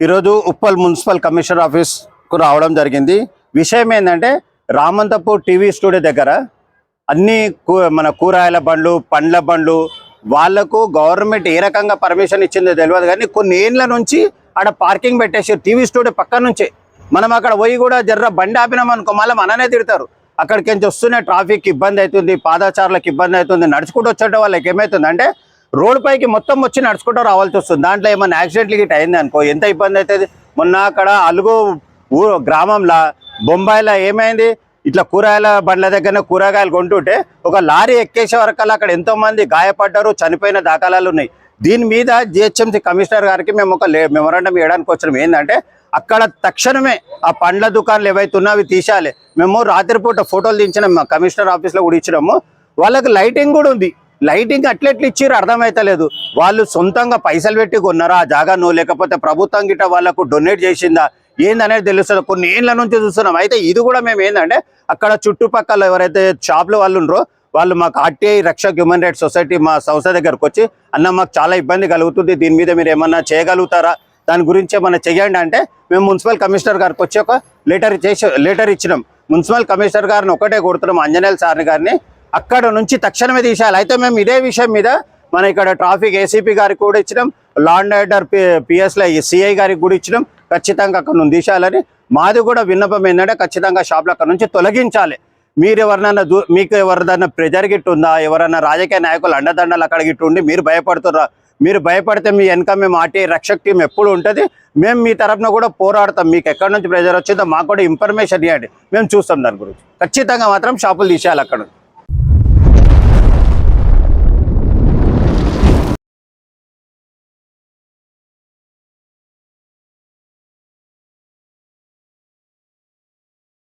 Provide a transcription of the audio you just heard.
ఈరోజు Uppal municipal commissioner ఆఫీస్కు రావడం జరిగింది. విషయం ఏంటంటే రామంతపూర్ టీవీ స్టూడియో దగ్గర అన్ని కూ- మన కూరగాయల బండ్లు పండ్ల బండ్లు వాళ్ళకు గవర్నమెంట్ ఏ రకంగా పర్మిషన్ ఇచ్చిందో తెలియదు కానీ కొన్ని ఏళ్ళ నుంచి ఆడ పార్కింగ్ పెట్టేసి టీవీ స్టూడియో పక్క నుంచే మనం అక్కడ పోయి కూడా జర్ర బండి ఆపినాం అనుకో మళ్ళీ మననే తిడతారు. అక్కడికి నుంచి వస్తూనే ట్రాఫిక్ ఇబ్బంది అవుతుంది పాదాచారులకు ఇబ్బంది అవుతుంది నడుచుకుంటూ వచ్చేట వాళ్ళకి ఏమవుతుంది అంటే రోడ్ పైకి మొత్తం వచ్చి నడుచుకుంటూ రావాల్సి వస్తుంది. దాంట్లో ఏమైనా యాక్సిడెంట్లు గిట్ అయింది అనుకో ఎంత ఇబ్బంది అవుతుంది మొన్న అక్కడ అలుగు ఊరు గ్రామంలో బొంబాయిలో ఏమైంది? ఇట్లా కూరగాయల బండ్ల దగ్గర కూరగాయలు కొంటుంటే ఒక లారీ ఎక్కేసే వరకల్లా అక్కడ ఎంతోమంది గాయపడ్డారు చనిపోయిన దాఖలాలు ఉన్నాయి. దీని మీద జిహెచ్ఎంసీ కమిషనర్ గారికి మేము ఒక లే మెమరాండం ఇవ్వడానికి వచ్చినాం. ఏంటంటే అక్కడ తక్షణమే ఆ పండ్ల దుకాణాలు ఏవైతే ఉన్నా అవి తీసేయాలి. మేము రాత్రిపూట ఫోటోలు దించినాం మా కమిషనర్ ఆఫీస్లో కూడా ఇచ్చినాము. వాళ్ళకి లైటింగ్ కూడా ఉంది. లైటింగ్ అట్లెట్లు ఇచ్చిర్రు అర్థమైతలేదు. వాళ్ళు సొంతంగా పైసలు పెట్టి కొన్నారా? ఆ జాగాను లేకపోతే ప్రభుత్వం గిట్ట వాళ్ళకు డొనేట్ చేసిందా? ఏందనేది తెలుస్తుంది కొన్ని ఏళ్ళ నుంచి చూస్తున్నాం. అయితే ఇది కూడా మేము ఏంటంటే అక్కడ చుట్టుపక్కల ఎవరైతే షాప్లో వాళ్ళు ఉన్నారో వాళ్ళు మాకు RTI Rakshak human rights society మా సంస్థ దగ్గరకు వచ్చి అన్న మాకు చాలా ఇబ్బంది కలుగుతుంది. దీని మీద మీరు ఏమన్నా చేయగలుగుతారా? దాని గురించి ఏమన్నా చేయండి అంటే మేము మున్సిపల్ కమిషనర్ గారికి వచ్చి ఒక లెటర్ చేసి లెటర్ ఇచ్చినాం. మున్సిపల్ కమిషనర్ గారిని ఒకటే కొడుతున్నాం అంజనేల్ సార్ గారిని. అక్కడ నుంచి తక్షణమే తీసేయాలి. అయితే మేము ఇదే విషయం మీద మన ఇక్కడ ట్రాఫిక్ ఏసీపీ గారికి కూడా ఇచ్చినాం. లాండ్ ఆర్డర్ పిఎస్లో సిఐ గారికి కూడా ఇచ్చినాం. ఖచ్చితంగా అక్కడ నుంచి తీసేయాలని మాది కూడా విన్నపం ఏంటంటే ఖచ్చితంగా షాప్లు అక్కడ నుంచి తొలగించాలి. మీరు ఎవరినైనా దూ మీకు ఎవరిదైనా ప్రెజర్ గిట్టుందా ఉందా? ఎవరైనా రాజకీయ నాయకులు అండదండలు అక్కడ గిట్టు ఉండి మీరు భయపడుతున్నారు మీరు భయపడితే మీ వెనక మేము ఆర్టీ రక్షక్ టీం ఎప్పుడు ఉంటుంది? మేము మీ తరఫున కూడా పోరాడతాం. మీకు ఎక్కడి నుంచి ప్రెజర్ వచ్చిందో మాకు కూడా ఇన్ఫర్మేషన్ ఇవ్వండి మేము చూస్తాం దాని గురించి. ఖచ్చితంగా మాత్రం షాపులు తీసేయాలి అక్కడ నుంచి.